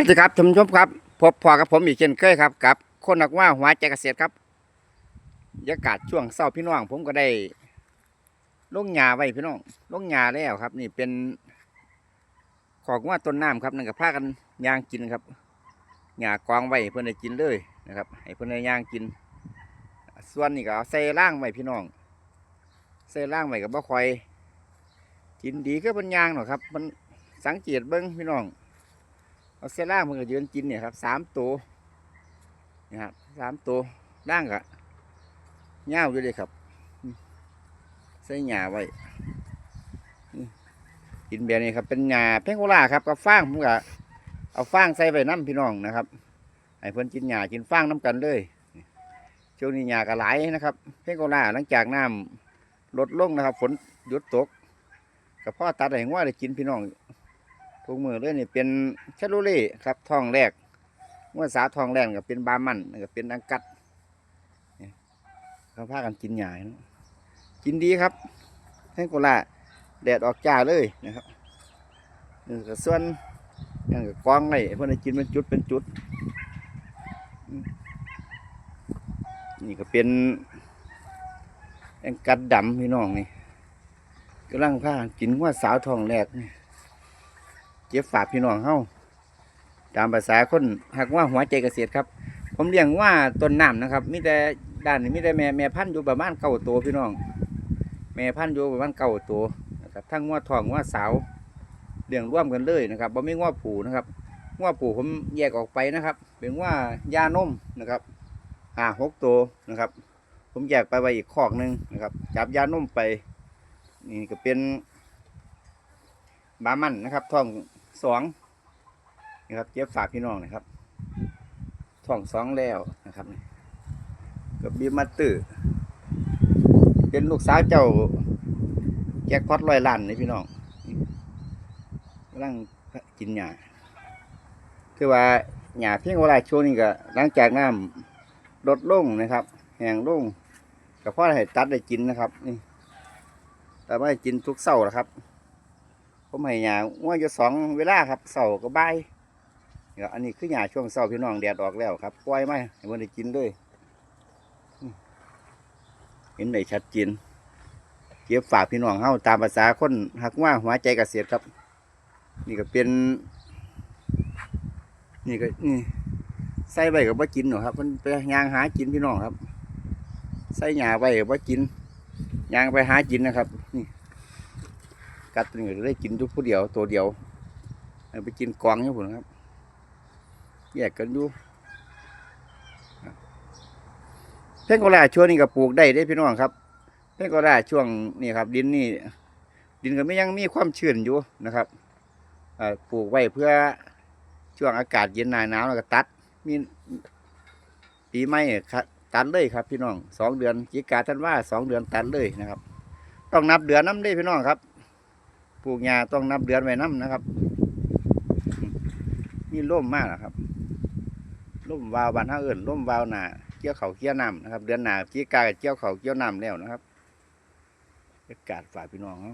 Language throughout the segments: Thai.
สวัสดีครับท่านผู้ชมครับ พบพอกับผมอีกเช่นเคยครับกับ คนนักว่าหัวใจเกษตรครับบรรยากาศช่วงเศร้าพี่น้อง ผมก็ได้ลงหญ้าไว้พี่น้องลงหญ้าแล้วครับ นี่เป็นของว่าต้นน้ำครับนั่นกับพากันย่างกินครับหญ้ากองไว้เพื่อนได้กินเลยนะครับ ให้เพื่อนได้ย่างกิน ส่วนนี่ก็เอาใส่ล่างไว้พี่น้องใส่ล่างไว้กับบ่คอย กินดีก็เป็นยางหรอกครับ มันสังเกตเบิ้งพี่น้อง เอาเซล่างมันก็ยืนกินเนี่ยครับสามตัวนี่ครับสามตัวด่างกะเงาวอยู่เลยครับใส่หญ้าไว้กินแบบนี้ครับเป็นหญ้าแพงโกลาครับกับฟางผมก็เอาฟางใส่ไว้น้ำพี่น้องนะครับให้เพิ่นกินหญ้ากินฟางน้ำกันเลยช่วงนี้หญ้าก็หลายนะครับแพงโกลาหลังจากน้ำลดลงนะครับ ฝนหยุดตกกับพ่อตัดให้ว่าได้กินพี่น้อง ทุกมือเลยนี่เป็นแคลอรี่ครับทองแรกเมื่อสาวทองแรกก็เป็นบามันก็เป็นอังกัดนี่เขาพากันกินใหยาเนะกินดีครับแห้งโกลาแดดออกจ้าเลยนะครับก็ส่วนนั่นก็กองไว้เพื่อนให้กินเป็นจุดเป็นจุด นี่ก็เป็นอังกัดดำพี่น้องนี่กำลังพากันกินว่าสาวทองแรกนี่ เก็บฝากพี่น้องเฮาตามภาษาคนหักว่าหัวใจเกษตรครับ ผมเลี้ยงว่าต้นน้ำนะครับมีแต่ด้านนี้มีแต่แม่แม่พันธุ์อยู่ประมาณเก้าตัวพี่น้อง แม่พันธุ์อยู่ประมาณเก้าตัวนะครับทั้งว่าทองว่าสาวเลี้ยงร่วมกันเลยนะครับบ่มีว่าผูนะครับว่าผูผมแยกออกไปนะครับ เป็นว่ายานมนะครับห้าหกตัวนะครับ ผมแยกไปไว้อีกคอกหนึ่งนะครับ จับยานมไปนี่ก็เป็นบามันนะครับท้อง สองนี่ครับเจ็บฝากพี่น้องนะครับท้องสองแล้วนะครับกับบีมาตือเป็นลูกสาวเจ้าแจ็คพอตลอยล้านนี่พี่น้องกำลังกินหญ้าคือว่าหญ้าเพียงเวลาช่วงนี้ก็หลังจากน้ำลดลงนะครับ แห้งลงก็พอให้ตัดได้กินนะครับนี่แต่ไม่ได้กินทุกเศร้าหรอกครับ ผมให้หญ้าว่าจะสองเวลาครับเสาร์กับบ่ายเนี่ยอันนี้คือหญ้าช่วงเสาร์พี่น้องแดดออกแล้วครับปล่อยมให้มันได้กินเลยเห็นได้ชัดเจนเก็บฝากพี่น้องเฮาตามภาษาคนหักว่าหัวใจเกษตรครับ นี่ก็เป็น นี่ก็นี่ใส่ใบกับว่ากินหรอกครับ มันไปยางหากินพี่น้องครับ ใส่หญ้าใบกับว่ากินยางไปหากินนะครับนี่ กัดตัวนี้ก็ได้กินทุกผู้เดียวตัวเดียวไปกินกวางอยู่ผมครับ แยกกันอยู่เพ่งโกลาช่วงนี้ก็ปลูกได้ได้พี่น้องครับเพ่งโกลาช่วงนี้ครับ ดินนี่ ดินก็ไม่ยังมีความชื้นอยู่นะครับปลูกไว้เพื่อช่วงอากาศเย็นหนาหนาวแล้วก็ตัด มีปีใหม่ครับตัดเลยครับพี่น้องสองเดือนจิกาท่านว่าสองเดือนตัดเลยนะครับ ต้องนับเดือนน้ำได้พี่น้องครับ ปลูกหญ้าต้องนับเดือนไว้น้ำนะครับอืมมีร่มมากนะครับร่มวาวบานห้าเอิญร่มวาวหนาเกี่ยวเขาเกี่ยวน้ำนะครับ เดือนหนาเจีกาเกี่ยวเขาเกี่ยวน้ำแล้วนะครับอากาศฝ่ากพี่น้องเนา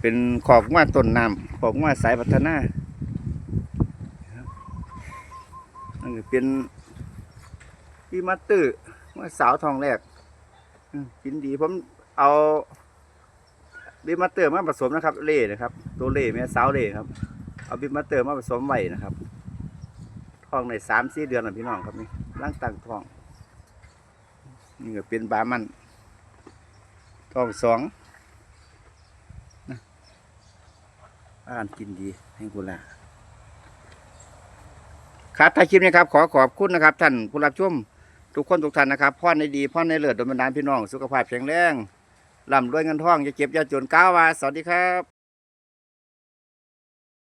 เป็นขอกว่าต้นน้ำขอกว่าสายพัฒนานั่นเป็นพี่มัตเตอร์ว่าสาวทองแรกกินดีผมเอา บิมาเตอร์มาผสมนะครับเล่นะครับ ตัวเล่แม่สาวเล่ครับ เอาบิมาเตอร์มาผสมไว้นะครับท้องในสามสี่เดือนนะพี่น้องครับนี่ร่างตั้งท้องนี่ก็เป็นบามันท้องสองนะอาหารกินดีให้กุลาครับถ้าคลิปนี้ครับ ขอขอบคุณนะครับ ท่านผู้รับชมทุกคนทุกท่านนะครับพ่อในดีพ่อในเลิศโดยบันดาลพี่น้อง สุขภาพแข็งแรง ร่ำรวยเงินทองอย่าเก็บอย่าจนก้าวว่าสวัสดีครับ